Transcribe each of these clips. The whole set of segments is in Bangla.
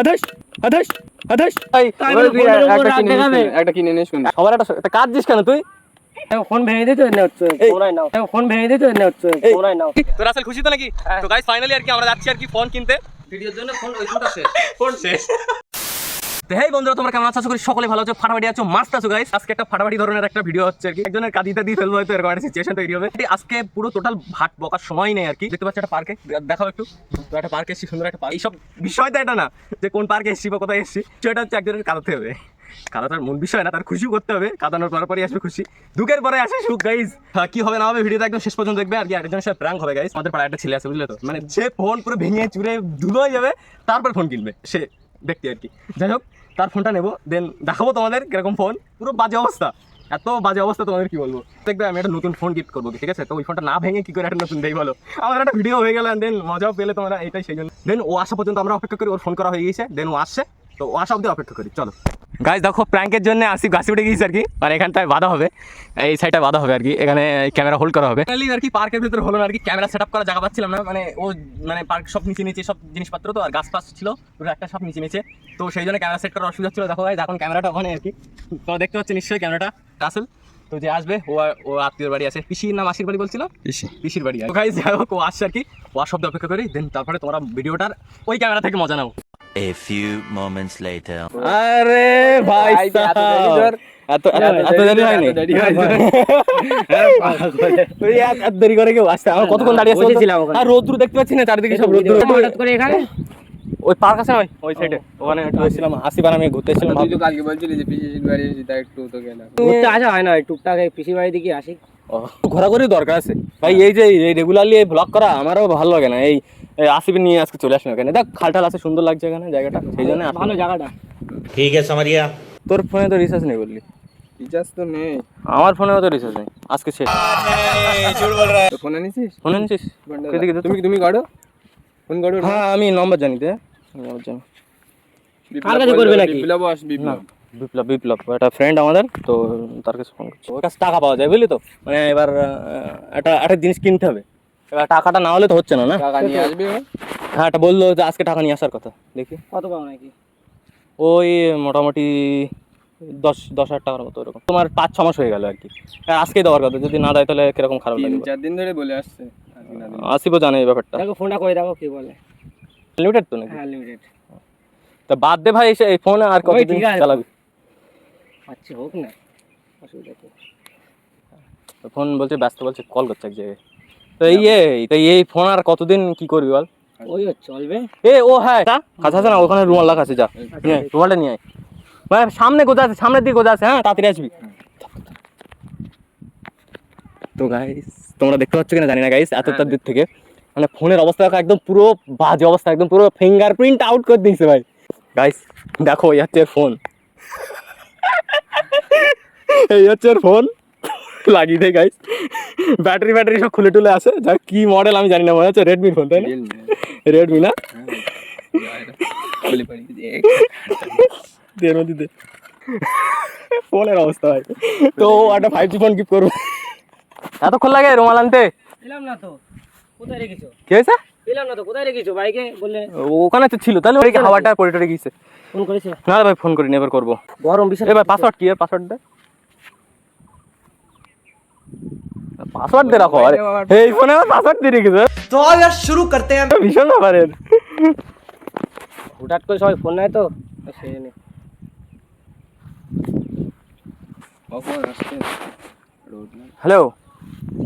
আদেশ আদেশ আদেশ। ভাই তারপরে তুই ফোনের উপর একটা কিনে নিস একটা কিনে নিস শোন। সবার একটা একটা কাজ দিস কেন তুই? ফোন ভেঙে দিতে হচ্ছে নাও। ফোন ভেঙে দিতে হচ্ছে নাও। তোর খুশি তো নাকি? তো গাইস ফাইনালি আর কি আমরা যাচ্ছি আর কি ফোন কিনতে। ভিডিওর জন্য ফোন ওই ফোনটা শেষ। ফোন শেষ। হেই বন্ধুরা, তোমরা কেমন আছো? করি সকলে ভালো আছো। ফাটাফাটি আছো মাস্ট আছো গাইস আজকে একটা ফাটাফাটি ধরনের একটা ভিডিও হচ্ছে আর কি। একজনের কাঁদিতে দিয়ে ফেলব হয়তো, এরকম একটা সিচুয়েশন তৈরি হবে। আজকে পুরো টোটাল ভাট বকার সময় নেই আর কি। দেখতে পাচ্ছ একটা পার্কে দেখাও একটু। তো একটা পার্কে এসেছি, সুন্দর একটা পার্ক এইসব বিষয় তো এটা না যে কোন পার্কে এসেছি বা কোথায় এসেছি, সেটা হচ্ছে একজনের কাঁদাতে হবে। কাদা তার মন বিষয় না, তার খুশি করতে হবে। কাদানোর পর পরই আসবে খুশি। দুঃখের পরে আসে সুখ গাইজ কি হবে না হবে ভিডিওটা একদম শেষ পর্যন্ত দেখবে। আর কি, আরেকজনের সাথে প্র্যাঙ্ক হবে গাইজ আমাদের পাড়ায় একটা ছেলে আছে, বুঝলে তো? মানে যে ফোন পুরো ভেঙে চুরে ধুলো হয়ে যাবে, তারপর ফোন কিনবে। সে ব্যক্তি আর কি। যাই হোক তার ফোনটা নেব দেন দেখাবো তোমাদের কীরকম ফোন পুরো বাজে অবস্থা। এত বাজে অবস্থা তোমাদের, কি বলব? দেখবে আমি একটা নতুন ফোন গিফট করব ঠিক আছে? তো ওই ফোনটা না ভেঙে কি করে একটা নতুন দেই বলো? আমার একটা ভিডিও হয়ে গেল দেন মজাও পেলে তোমরা, এটাই সেই জন্য। দেন ও আসা পর্যন্ত আমরা অপেক্ষা করি, ওর ফোন করা হয়ে গেছে দেন ও আসছে। তো ও আসা অবধি অপেক্ষা করি চলো। গাইজ দেখো প্র্যাঙ্কের জন্য আসি গাছি উঠে গিয়েছে আর কি। মানে এখানটায় বাধা হবে। এই সাইডটা বাধা হবে আর কি। এখানে ক্যামেরা হোল্ড করা হবে। আর কি পার্কের ভিতরে হলো না আর কি। ক্যামেরা সেট আপ করা জায়গা পাচ্ছিলাম না। মানে ও মানে পার্ক সব নিচে নিচে সব জিনিসপত্র তো আর গাছ ফাছ ছিল একটা সব নিচে নিচে। তো সেই জন্য ক্যামেরা সেট করার অসুবিধা ছিল। দেখো ভাই এখন ক্যামেরাটা ওখানে আর কি। তো দেখতে পাচ্ছি নিশ্চয়ই ক্যামেরাটা রাসেল তো যে আসবে ও ও আত্মীয়র বাড়ি আছে। পিসির নাম আশির বাড়ি বলছিল? পিসির বাড়ি। তো গাইজ যাই হোক ও আসছে আর কি। ও আর শব্দ অপেক্ষা করি। দেন তারপরে তোমরা ভিডিওটার ওই ক্যামেরা থেকে মজা নাও। A few moments later. আরে ভাই ভাই, এত এত এত- এত দেরি হয়নি? এত দেরি হয়নি। তুই এত এত দেরি করে কেউ আসছে আমার কতক্ষণ দাঁড়িয়ে বসেছিলাম আর রোদ্রু দেখতে পাচ্ছি না চারিদিকে সব রোদ্রু হঠাৎ করে এখানে? ওই পার্ক আছে ওই? ওই সাইডে ওখানে একটু আসিবার আমি ঘুরতে এসেছিলাম তুই তো কালকে বলছিলি যে বাড়ি একটু তো গেলাম ঘুরতে আসা হয় না টুকটাক এই পিসি বাড়ি দিকে আসি। ঘোরাঘুরি দরকার আছে। ভাই এই যে এই রেগুলারলি এই ব্লগ করা আমারও ভালো লাগে না। এই আসিবি নিয়ে আজকে চলে আসলাম এখানে। দেখ খাল খালটাল আছে সুন্দর লাগছে এখানে জায়গাটা সেই জন্য ভালো জায়গাটা। ঠিক আছে আমারিয়া তোর ফোনে তো রিচার্জ নেই বললি। রিচার্জ তো নেই। আমার ফোনেও তো রিচার্জ নেই। আজকে শেষ। ফোনে নিছিস ফোনে নিছিস তুমি তুমি কাটো ফোন কাটো হ্যাঁ আমি নম্বর জানি তো নম্বর জানি। করবে নাকি? বিপ্লব বিপ্লব। একটা ফ্রেন্ড আমাদের তো তার কাছে ফোন করছি। ওর কাছে টাকা পাওয়া যায় বুঝলি তো? মানে এবার একটা একটা জিনিস কিনতে হবে। এবার টাকাটা না হলে তো হচ্ছে না না? টাকা নিয়ে আসবে হ্যাঁ? এটা বলল যে আজকে টাকা নিয়ে আসার কথা। দেখি। কত পাও নাকি? ওই মোটামুটি দশ দশ হাজার টাকার মতো এরকম তোমার পাঁচ ছ মাস হয়ে গেল আর কি। আর আজকেই দেওয়ার কথা যদি না দেয় তাহলে কীরকম খারাপ লাগবে? চার দিন ধরে বলে আসছে আজকে না দিলে। আসিবও জানে এই ব্যাপারটা। দেখো ফোনটা করে দেখো কি বলে। লিমিটেড তো নাকি? হ্যাঁ লিমিটেড তা বাদ দে ভাই এসে এই ফোনে আর কতদিন চালাবি? আচ্ছা হোক না। অসুবিধা কি? ফোন বলছে ব্যস্ত বলছে কল করছে এক জায়গায়। তো এই তো এই ফোন আর কতদিন কি করবি বল? ওই চলবে। এ ও হ্যাঁ কাছে আছে না ওখানে রুমাল রাখা আছে যা। নিয়ে রুমালটা নিয়ে আয়। মানে সামনে গোজা আছে? সামনের দিকে গোজা আছে? হ্যাঁ তাড়াতাড়ি আসবি। তো গাইস তোমরা দেখতে পাচ্ছ কিনা জানি না গাইস এতটা দূর থেকে। মানে ফোনের অবস্থা একদম পুরো বাজে অবস্থা একদম পুরো ফিঙ্গারপ্রিন্ট আউট করে দিয়েছে ভাই। গাইস দেখো এই হচ্ছে ফোন। এই হচ্ছে ফোন। লাগিয়ে দেয় গাইস ব্যাটারি ব্যাটারি সব খুলে টুলে আছে। যা কি মডেল আমি জানি না মনে হচ্ছে রেডমি ফোন তাই না? রেডমি না হ্যাঁ। যা এটা, বলে পারি, দেখ। দে নদী দে। ফোনের অবস্থা ভাই। তো ও একটা ফাইভ জি ফোন গিফট করব। এতক্ষণ লাগে রুমাল আনতে? পেলাম না তো। কোথায় রেখেছো? কি হয়েছে? পেলাম না তো কোথায় রেখেছো? বাইকে বললে। ওখানে তো ছিল তাহলে ওই হাওয়াটা পড়ে টরে গিয়েছে। ফোন করেছে? না ভাই ফোন করিনি এবার করব। গরম বিশাল এবার পাসওয়ার্ড কি এর পাসওয়ার্ড পাসওয়ার্ড দে রাখো আরে। এই ফোনে আমার পাসওয়ার্ড দিয়ে রেখেছে? তো আর শুরু করতে হ্যাঁ ভীষণ ব্যাপারের। হুটাৎ করে সবাই ফোন নেয় তো সেই নেই হ্যালো?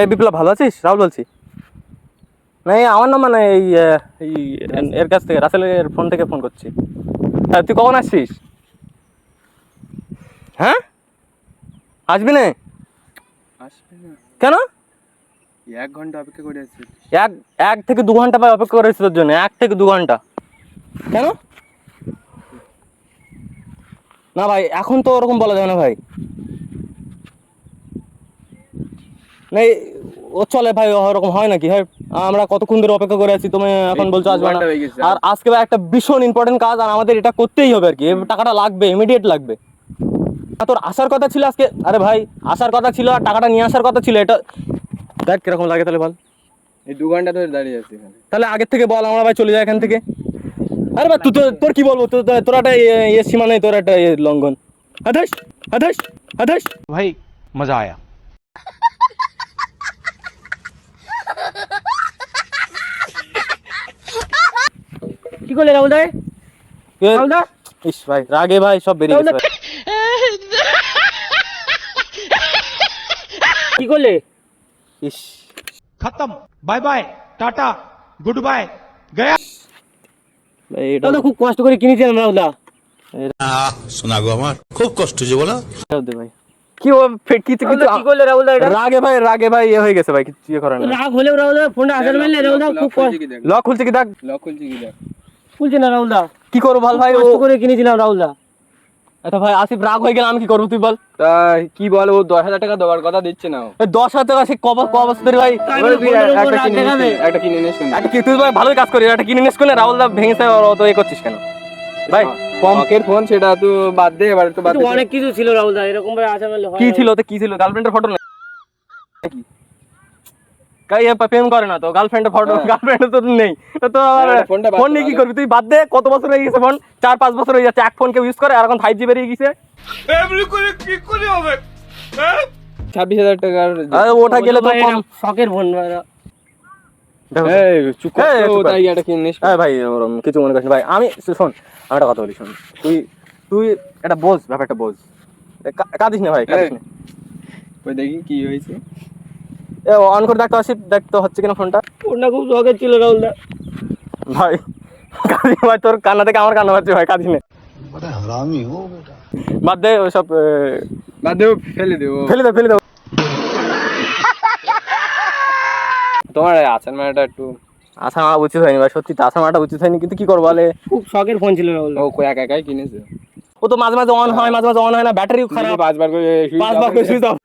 এই বিপ্লব ভালো আছিস? রাহুল বলছি। নাই আমার নাম মানে এই এর কাছ থেকে রাসেলের ফোন থেকে ফোন করছি। হ্যাঁ তুই কখন আসছিস? হ্যাঁ? আসবি না? আসবি না। কেন? এক ঘণ্টা অপেক্ষা করে আছে। এক এক থেকে দু ঘণ্টা ভাই অপেক্ষা করেছি তোর জন্য এক থেকে দু ঘণ্টা। কেন? না ভাই এখন তো ওরকম বলা যাবে না ভাই। না ও চলে ভাই ওরকম হয় নাকি? হয় আমরা কতক্ষণ ধরে অপেক্ষা করে আছি তুমি এখন বলছো আসবে না। আর আজকে ভাই একটা ভীষণ ইম্পর্টেন্ট কাজ আর আমাদের এটা করতেই হবে আর কি। টাকাটা লাগবে ইমিডিয়েট লাগবে। তোর আসার কথা ছিল আজকে? আরে ভাই আসার কথা ছিল আর টাকাটা নিয়ে আসার কথা ছিল এটা দেখ কীরকম লাগে তাহলে বল। এই দু ঘণ্টা ধরে দাঁড়িয়ে আছি তাহলে আগের থেকে বল আমরা ভাই চলে যাই এখান থেকে। আরে ভাই তুই তোর কি বলব তোর একটা ইয়ে সীমা নেই তোর একটা লঙ্ঘন। আদেশ আদেশ আদেশ। ভাই মজা আয়া। কি করলে রাহুল দা? রাহুল দা? ইস ভাই রাগে ভাই সব বেরিয়ে গেছে করলে ইস। খতম। Bye bye tata good bye Gaya. এটা তো খুব কষ্ট করে কিনেছিলাম শোনা গো আমার খুব কষ্ট হয়েছে বলো। ভাই। কি ও কি করলে রাহুল দা রাগে ভাই রাগে ভাই ইয়ে হয়ে গেছে ভাই কিছু ইয়ে রাগ হলেও রাহুল দা ফোনটা হ্যাঁ, মানে রাহুল দা খুব লক খুলছে কি দেখ? লক খুলছে কি দেখ? খুলছে না রাহুল দা কি করো ভালো ভাই ও করে কিনেছিলাম রাহুল দা আচ্ছা ভাই আসিফ রাগ হয়ে গেলে আমি কি করব তুই বল। তা কি বল ও দশ হাজার টাকা দেওয়ার কথা দিচ্ছে না দশ হাজার টাকা সে কব কব ভাই? একটা কিনে নিস, একটা কিনে নিস একটা কি তুই ভাই ভালোই কাজ করিস একটা কিনে নিস করে রাহুল দা ভেঙেছে আর অত এ করছিস কেন? ভাই কম শখের ফোন সেটা তো বাদ দে এবার তো বাদ দে। অনেক কিছু ছিল রাহুল দা এরকম ভাবে হয় কি ছিল ওতে কি ছিল? গার্লফ্রেন্ডের ফটো নাকি? প্রেম করে না তো? গার্লফ্রেন্ডের ফটো। গার্লফ্রেন্ড তো নেই। তো তো ফোনটা বাদ ফোন নিয়ে কি করবি? তুই বাদ দে কত বছর হয়ে গেছে ফোন চার পাঁচ বছর হয়ে যাচ্ছে এক ফোন কেউ ইউজ করে আর এখন ফাইভ জি বেরিয়ে গেছে। ছাব্বিশ হাজার টাকার ওটা গেলে তো ভাই, কম। এটা শখের ফোন দেখো। এই চুপ কর এই, তো, চুপ কর। তাই একটা কিনে নিস। ভাই কিছু মনে করিস ভাই আমি শোন আমি একটা কথা বলি শোন। তুই তুই একটা বোঝ ব্যাপারটা বোঝ। কাঁদিস না ভাই কাঁদিস না। দেখি কি হয়েছে। অন করে দেখতো আসিফ দেখতো হচ্ছে কিনা ফোনটা ফোনটা খুব শখের ছিল রাহুল দা। ভাই কাঁদিস ভাই তোর কান্না থেকে আমার কান্না পাচ্ছে ভাই কাঁদিস না। বাদ দে ওইসব এ, বাদ দেও ফেলে দেবো। ফেলে দে ফেলে দে। তোমার আছেন মানেটা একটু আশা মারা উচিত হয়নি ভাই সত্যি তো আশা মারাটা উচিত হয়নি কিন্তু কি করব বলে? খুব শখের ফোন ছিল রাহুল ও একা একাই কিনেছে? ও তো মাঝে মাঝে অন হয় মাঝে মাঝে অন হয় না ব্যাটারিও খারাপ। পাঁচবার করে পাঁচবার করে সুইচ অফ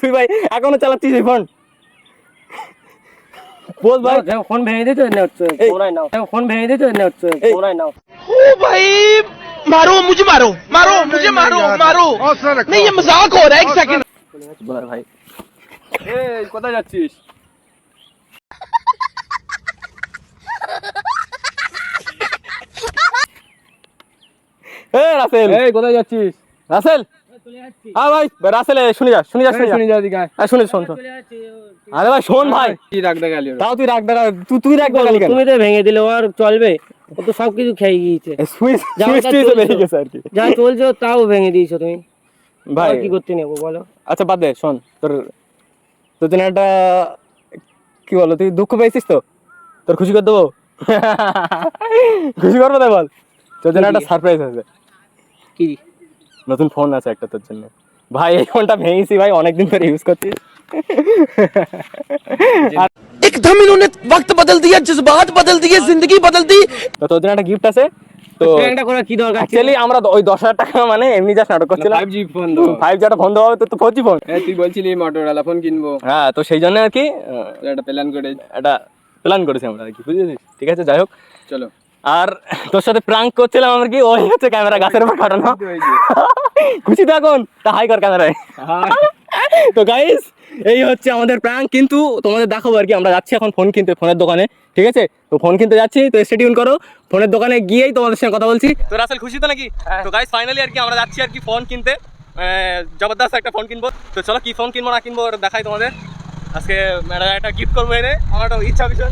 তুই ভাই এখনো চালাচ্ছিস এই ফোন বল ভাই দেখো, ফোন ভেঙে দিতে না হচ্ছে এই- ফোনাই নাও দেখো, ফোন ভেঙে দিতে না হচ্ছে এই- ফোনাই নাও मारो मुझे मारो मारो मुझे मारो मारो नहीं ये मजाक हो रहा है एक सेकंड বল ভাই এই কোথায় যাচ্ছিস এ রাসেল এই কোথায় যাচ্ছিস রাসেল হ্যাঁ ভাই রাসেল শুনি যা শুনি যা শুনি যা। দিকে হ্যাঁ শুনি শোন শোন। আরে ভাই শোন ভাই। কি তাও তুই দেখা তুই তুই তুমি তো ভেঙে দিলে আর চলবে। ও তো সব কিছু খেয়ে গিয়েছে। সুইচ যা সুইচ ওটা টুইচ চলছে। গেছে আর কি। যা চলছে তাও ভেঙে দিয়েছ তুমি। ভাই। কি করতে নেব বলো? আচ্ছা বাদ দে শোন তোর তোর জন্য একটা কি বলো তুই দুঃখ পেয়েছিস তো? তোর খুশি করে দেবো? খুশি করব তাই বল। তোর জন্য একটা সারপ্রাইজ আছে। কি? নতুন ফোন আছে একটা তোর জন্য। ভাই এই ফোনটা ভেঙেছি ভাই অনেকদিন ধরে ইউজ করছি। একদম ইনোনে ওয়াক্ত বদল দিয়া জজবাত বদল দিয়ে जिंदगी বদল দি তো তোর জন্য একটা গিফট আছে? তো একটা করে কি দরকার एक्चुअली আমরা ওই দশ হাজার টাকা মানে এমনি জাস্ট নাটক করছিলাম। 5G ফোন দাও ফাইভ জিটা ফোন দাও তো তো ফোর জি ফোন তুই বলছিলি মোটরওয়ালা ফোন কিনবো। হ্যাঁ তো সেই জন্য আর কি একটা প্ল্যান করে একটা প্ল্যান করেছি আমরা আর কি বুঝলি ঠিক আছে যাই হোক। চলো। আর তোর সাথে প্রাঙ্ক করছিলাম আমার কি? ওই হচ্ছে ক্যামেরা গাছের উপর কাটানো। খুশি তো এখন? তা হাই কর ক্যামেরায় তো গাইস এই হচ্ছে আমাদের প্রাঙ্ক কিন্তু তোমাদের দেখাবো আর কি। আমরা যাচ্ছি এখন ফোন কিনতে ফোনের দোকানে ঠিক আছে? তো ফোন কিনতে যাচ্ছি তো স্টেডিউন করো। ফোনের দোকানে গিয়েই তোমাদের সঙ্গে কথা বলছি। তো রাসেল খুশি তো নাকি? তো গাইস ফাইনালি আর কি আমরা যাচ্ছি আর কি ফোন কিনতে। আহ, জবরদস্ত একটা ফোন কিনবো। তো চলো কি ফোন কিনবো না কিনবো দেখাই তোমাদের। আজকে একটা গিফট করব এনে। আমার ইচ্ছা ভীষণ।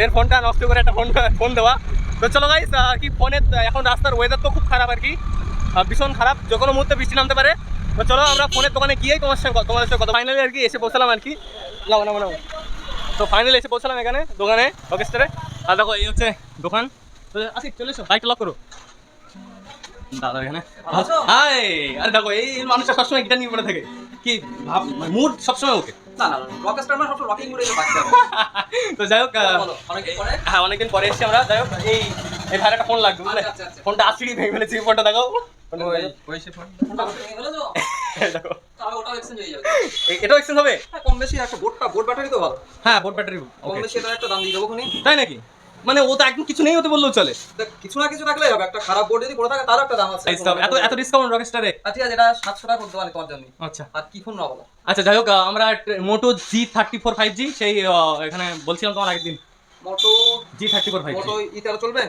এর ফোনটা নষ্ট করে একটা ফোন ফোন দেওয়া। তো চলো গাইস আর কি ফোনের এখন রাস্তার ওয়েদার তো খুব খারাপ আর কি। ভীষণ খারাপ যে কোনো মুহূর্তে বৃষ্টি নামতে পারে। তো চলো আমরা ফোনের দোকানে গিয়েই তোমার সঙ্গে তোমাদের সঙ্গে কথা ফাইনালি আর কি এসে পৌঁছালাম আর কি। নাও নাও নাও। তো ফাইনালি এসে পৌঁছালাম এখানে দোকানে অকেস্টারে আর দেখো এই হচ্ছে দোকান। তো আসি চলে এসো। বাইকটা লক করো। দাদা এখানে। হাই আরে দেখো এই মানুষটা সবসময় গিটার নিয়ে পড়ে থাকে। কি ভাব মুড সবসময় ওকে। তো যাই হোক হ্যাঁ অনেকদিন পরে এসেছি আমরা। যাই হোক এই এই ভাইয়ের একটা ফোন লাগবে বুঝলে? ফোনটা আসছিলি ভেঙে ফেলেছি ফোনটা দেখো। ফোনটা দেখো। ওই সে ফোন দেখো। এ- এটাও এক্সচেঞ্জ হবে? হ্যাঁ বোর্ড ব্যাটারি তাই নাকি? মানে ও তো একদম কিছু নেই হতে বললেও চলে। কিছু না কিছু রাখলে হবে একটা খারাপ বোর্ড যদি পড়ে থাকে তারও একটা দাম আছে। এত এত ডিসকাউন্ট রকেস্টারে আচ্ছা ঠিক আছে এটা সাতশো টাকা করতে পারি তোমার জন্য আচ্ছা। আর কি ফোন না বলো? আচ্ছা যাই হোক আমরা Moto G thirty four five G সেই এখানে বলছিলাম তোমার আগের দিন। Moto G thirty four five Moto E তেরো চলবে?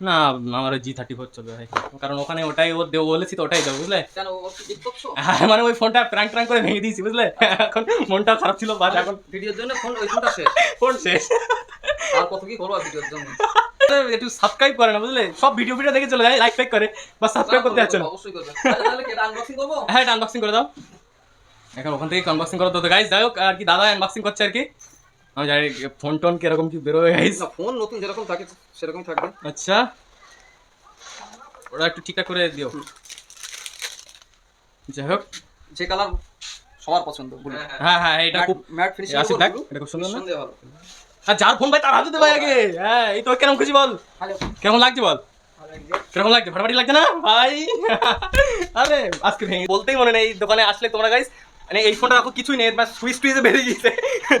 না আমার জি থার্টি ফোর চলবে ভাই। কারণ ওখানে ওটাই ও দেবো বলেছি তো ওটাই দেবো বুঝলে? ওর হ্যাঁ, মানে ওই ফোনটা প্র্যাঙ্ক ট্র্যাঙ্ক করে ভেঙে দিয়েছি বুঝলে? এখন মনটা খারাপ ছিল বাট এখন ভিডিওর জন্য ফোন ওই ফোনটা শেষ। ফোন শেষ। আর কত কি করব ভিডিওর জন্য? একটু সাবস্ক্রাইব করে না বুঝলে? সব ভিডিও ভিডিও দেখে চলে যায় লাইক ফাইক করে বা সাবস্ক্রাইব করতে যাচ্ছে না। অবশ্যই করবে। আচ্ছা, তাহলে কি আনবক্সিং করব? হ্যাঁ আনবক্সিং করে দাও। এখন ওখান থেকে আনবক্সিং করো তো যাই হোক আর কি দাদা আনবক্সিং করছে আর কি। আমি জানি ফোন টোন কীরকম কি বেরোবে গাইজ না ফোন নতুন যেরকম থাকে সেরকমই থাকবে। আচ্ছা। ওরা একটু ঠিকঠাক করে দিও। যাই হোক। যে কালার সবার পছন্দ হ্যাঁ হ্যাঁ। এটা খুব ম্যাট ফিনিশিং আসিফ দেখ, এটা খুব সুন্দর না? সুন্দর ভালো। আর যার ফোন ভাই তার হাতে দে ভাই আগে। হ্যাঁ এই তো কেরকম খুশি বল? কেমন লাগছে বল? কেরকম লাগছে? ফাটাফাটি লাগছে না? ভাই। আরে আজকে ভেঙে বলতেই মনে নেই দোকানে আসলে তোমরা গাইস মানে এই ফোনটা রাখো কিছুই নেই এবার সুইচ টুইচে বেরিয়ে গিয়েছে।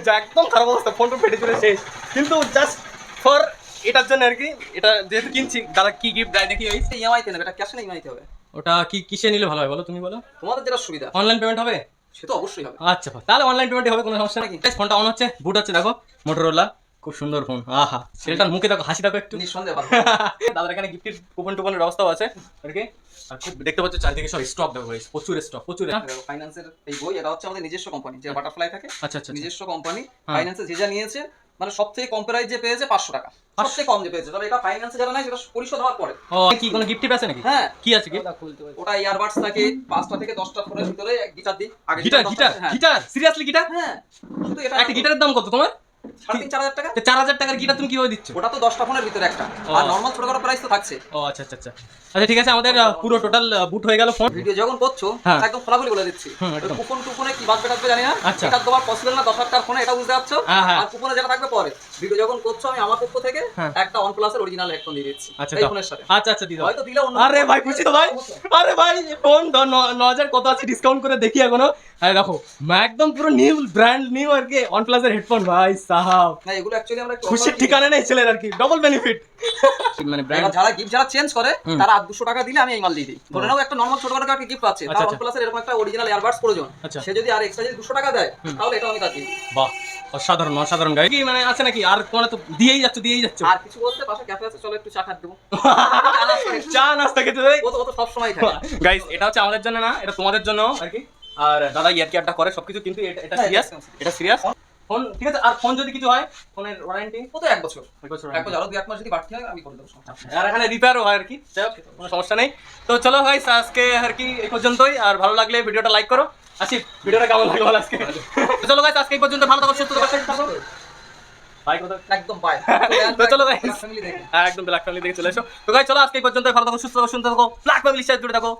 যা একদম খারাপ অবস্থা ফোনটা ফেটে চলে শেষ। কিন্তু জাস্ট ফর এটার জন্য আর কি এটা যেহেতু কিনছি দাদা কি গিফট দেয় দেখি ওই ইএমআই তে নেবে এটা ক্যাশে না ইএমআই তে হবে? ওটা কি কিসে নিলে ভালো হয় বলো তুমি বলো? তোমাদের যেটা সুবিধা। অনলাইন পেমেন্ট হবে? সে তো অবশ্যই হবে। আচ্ছা তাহলে অনলাইন পেমেন্ট হবে কোনো সমস্যা নাকি? ফোনটা অন হচ্ছে বুট হচ্ছে দেখো মোটরোলা খুব সুন্দর ফোন আহা ছেলেটার মুখে দেখো হাসি দেখো একটু। নিঃসন্দেহে দাদার এখানে গিফটের কুপন টুপনের ব্যবস্থাও আছে আর কি আর খুব দেখতে পাচ্ছ চারিদিকে সব স্টক দেখো guys, প্রচুর স্টক প্রচুর। ফাইন্যান্সের এই বই এটা হচ্ছে আমাদের নিজস্ব কোম্পানি যে বাটারফ্লাই থাকে আচ্ছা আচ্ছা আচ্ছা। নিজস্ব কোম্পানি হ্যাঁ। ফাইন্যান্সে যে যা নিয়েছে মানে সব থেকে কম প্রাইস যে পেয়েছে পাঁচশো টাকা। সবচেয়ে কম যে পেয়েছে তবে এটা ফাইন্যান্সে যারা নাই সেটা পরিশোধ হওয়ার পরে। ও কি কোনো গিফট আছে নাকি? হ্যাঁ। কি আছে কি ওটা ইয়ারবাডস থাকে পাঁচটা থেকে দশটা ফোনের ভিতরে গিটার দিই আগে গিটার গিটার হ্যাঁ। গিটার? Seriously guitar? হ্যাঁ এটা একটা গিটারের দাম কত তোমার? চার হাজার টাকার গিটার তুমি কীভাবে দিচ্ছ? ওটা তো দশটা ফোনের ভিতরে একটা। আর নর্মাল ছোটখাটো প্রাইস তো থাকছে। ও আচ্ছা আচ্ছা আচ্ছা। আচ্ছা ঠিক আছে আমাদের পুরো টোটাল বুট হয়ে গেল ফোন ভিডিও যখন করছ হ্যাঁ। একদম খোলাখুলি বলে দিচ্ছি। কুপন টুপনে কি বাদ বেটাবে জানি না। আচ্ছা। এটা দেওয়ার পসিবল না দশ হাজার ফোনে এটা বুঝতে পারছ? হ্যাঁ, হ্যাঁ। আর কুপনে যেটা থাকবে পরে। ভিডিও যখন করছ আমি আমার পক্ষ থেকে। একটা ওয়ান প্লাসের অরিজিনাল হেডফোন দিয়ে দিচ্ছি আচ্ছা এই ফোনের সাথে। আচ্ছা আচ্ছা দিদাও হয়তো দিলে অন্য আরে ভাই খুশি তো ভাই আরে ভাই ফোন ন হাজার কত আছে? ডিসকাউন্ট করে দেখি এখনও। আরে দেখো একদম পুরো নিউ ব্র্যান্ড নিউ আর কি ওয়ান প্লাসের হেডফোন ভাই সাহাব। না এগুলো অ্যাকচুয়ালি আমরা খুশির ঠিকানা নেই ছেলের আর কি ডবল বেনিফিট মানে। এবার যারা গিফট যারা চেঞ্জ করে তারা আর দুশো টাকা দিলে আমি এই মাল দিয়ে দিই। ধরে নাও একটা নর্মাল ছোটখাটো একটা গিফট পাচ্ছে আচ্ছা, তার আচ্ছা। ওয়ান প্লাসের এরকম একটা অরিজিনাল ইয়ারবাডস প্রয়োজন। আচ্ছা। সে যদি আর এক্সট্রা যদি দুশো টাকা দেয় তাহলে এটা আমি তার দিই। বাহ অসাধারণ অসাধারণ গাই কি মানে আছে নাকি? আর কোনো তো দিয়েই যাচ্ছ দিয়েই যাচ্ছ। আর কিছু বলতে পাশে ক্যাফে আছে চলো একটু চা খাট দেবো। চা নাস্তা খেতে দেয় ও তো সবসময় থাকে গাইস এটা হচ্ছে আমাদের জন্য না এটা তোমাদের জন্য আর কি। আর দাদা ইয়ার কি আড্ডা করে সবকিছু কিন্তু এটা হ্যাঁ, সিরিয়াস এটা সিরিয়াস ফোন ঠিক আছে আর ফোন যদি কিছু হয় ফোনের ওয়ারেন্টি ও তো এক বছর। এক বছর এক বছর আরও দুই এক মাস যদি বাড়তি হয় আমি করে দেবো আর এখানে রিপেয়ারও হয় আর কি। কোনো সমস্যা নেই। তো চলো ভাই আজকে আর কি এই পর্যন্তই। আর ভালো লাগলে ভিডিওটা লাইক করো। আসি ভিডিওটা কেমন লাগল আজকে? তো চলো গাইস আজকে এই পর্যন্ত। ভালো থাকো সুস্থ থাকো ভাই কোথায়? একদম বাই তো চলো দেখে। হ্যাঁ একদম ব্ল্যাক ফ্যামিলি থেকে চলে এসো। তো গাইস চলো আজকে এই পর্যন্ত ভালো থাকো সুস্থ থাকো সুন্দর থাকো। ব্ল্যাক ফ্যামিলির সাথে জুড়ে থাকো।